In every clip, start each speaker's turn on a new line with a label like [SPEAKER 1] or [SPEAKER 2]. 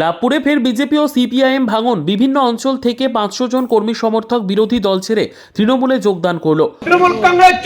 [SPEAKER 1] লাভপুরে ফের বিজেপি ও সিপিআইএম ভাঙন। বিভিন্ন অঞ্চল থেকে পাঁচশো জন কর্মী সমর্থক বিরোধী দল ছেড়ে তৃণমূলে যোগদান করল।
[SPEAKER 2] তৃণমূল কংগ্রেস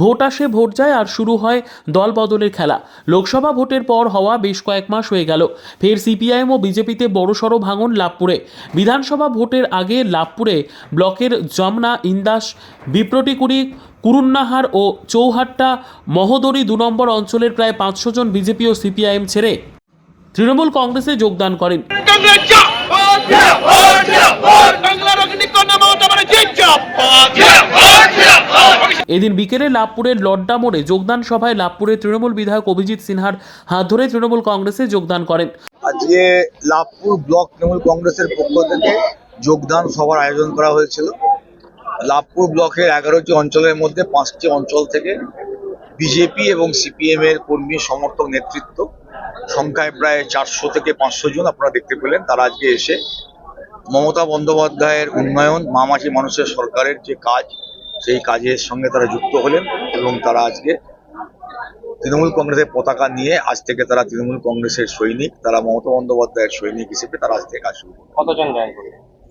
[SPEAKER 1] ভোট আসে ভোট যায় আর শুরু হয় দল বদলের খেলা। লোকসভা ভোটের পর হওয়া বেশ কয়েক মাস হয়ে গেল। ফের সিপিআইএম ও বিজেপিতে বড়সড় ভাঙন লাভপুরে। বিধানসভা ভোটের আগে লাভপুরে ব্লকের যমনা, ইন্দাস, বিপ্রটিকুড়ি, কুরুন্নাহার ও চৌহাট্টা, মহোদরি দু নম্বর অঞ্চলের প্রায় পাঁচশো জন বিজেপি ও সিপিআইএম ছেড়ে তৃণমূল কংগ্রেসে যোগদান করেন। এদিন বিকেলে লাভপুরের লড্ডা মোড়ে যোগদান সভায় লাভপুরের তৃণমূল বিধায়ক অভিজিৎ সিনহার হাত ধরে তৃণমূল কংগ্রেসে যোগদান করেন।
[SPEAKER 3] আজকে লাভপুর ব্লক তৃণমূল কংগ্রেসের পক্ষ থেকে যোগদান সভার আয়োজন করা হয়েছিল। লাভপুর ব্লকের এগারোটি অঞ্চলের মধ্যে পাঁচটি অঞ্চল থেকে বিজেপি এবং সিপিএম এর কর্মী সমর্থক নেতৃত্ব। সংখ্যায় প্রায় চারশো থেকে পাঁচশো জন আপনারা দেখতে পেলেন। তারা আজকে এসে মমতা বন্দ্যোপাধ্যায়ের উন্নয়ন মামাটি মানুষের সরকারের যে কাজ সেই কাজের সঙ্গে তারা যুক্ত হলেন এবং তারা আজকে তৃণমূল কংগ্রেসের পতাকা নিয়ে আজ থেকে তারা তৃণমূল কংগ্রেসের সৈনিক তারা মমতা বন্দ্যোপাধ্যায়ের সৈনিক হিসেবে তারা আজ থেকে কাজ শুরু
[SPEAKER 4] কতজন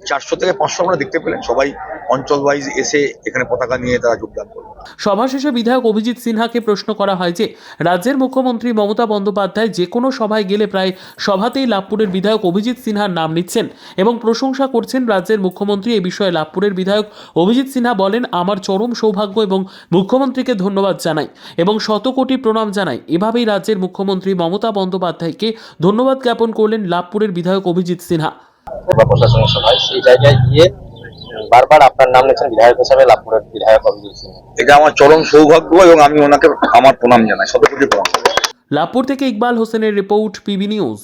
[SPEAKER 3] চারশো থেকে পাঁচশো আমরা দেখতে পেলেন সবাই অঞ্চল ওয়াইজ এসে এখানে পতাকা নিয়ে তারা যোগদান করবে
[SPEAKER 1] সভা শেষে বিধায়ক অভিজিৎ সিনহাকে প্রশ্ন করা হয় যে রাজ্যের মুখ্যমন্ত্রী মমতা বন্দ্যোপাধ্যায় যে কোনো সভায় গেলে প্রায় সভাতেই লাভপুরের বিধায়ক অভিজিৎ সিনহার নাম নিচ্ছেন এবং প্রশংসা করছেন রাজ্যের মুখ্যমন্ত্রী এ বিষয়ে লাভপুরের বিধায়ক অভিজিৎ সিনহা বলেন আমার চরম সৌভাগ্য এবং মুখ্যমন্ত্রীকে ধন্যবাদ জানাই এবং শত কোটি প্রণাম জানাই। এভাবেই রাজ্যের মুখ্যমন্ত্রী মমতা বন্দ্যোপাধ্যায়কে ধন্যবাদ জ্ঞাপন করলেন লাভপুরের বিধায়ক অভিজিৎ সিনহা।
[SPEAKER 4] বা প্রশাসনিক সভায় সেই জায়গায় গিয়ে বারবার আপনার নাম নিয়েছেন বিধায়ক হিসাবে লাভপুরের বিধায়ক অভিজিৎ সিং
[SPEAKER 3] এটা আমার চরম সৌভাগ্য এবং আমি ওনাকে আমার প্রণাম জানাই শত কোটি প্রণাম।
[SPEAKER 1] লাভপুর থেকে ইকবাল হোসেনের রিপোর্ট পিবি নিউজ।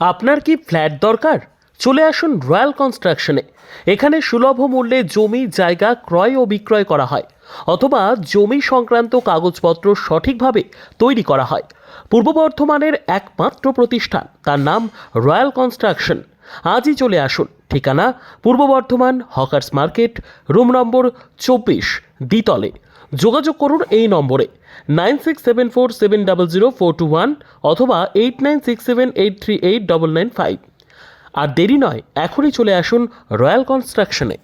[SPEAKER 1] আপনার কি ফ্ল্যাট দরকার? চলে আসুন রয়্যাল কনস্ট্রাকশনে। এখানে সুলভ মূল্যে জমি জায়গা ক্রয় ও বিক্রয় করা হয় অথবা জমি সংক্রান্ত কাগজপত্র সঠিকভাবে তৈরি করা হয়। পূর্ব বর্ধমানের একমাত্র প্রতিষ্ঠান তার নাম রয়্যাল কনস্ট্রাকশন। আজই চলে আসুন। ঠিকানা Purba Bardhaman hawkers market, room number চব্বিশ, দ্বিতলে। যোগাযোগ করুন এই নম্বরে nine six seven four seven double zero four two one অথবা eight nine six seven eight three eight double nine five. আর দেরি নয়, এখনই চলে আসুন রয়্যাল কনস্ট্রাকশনে।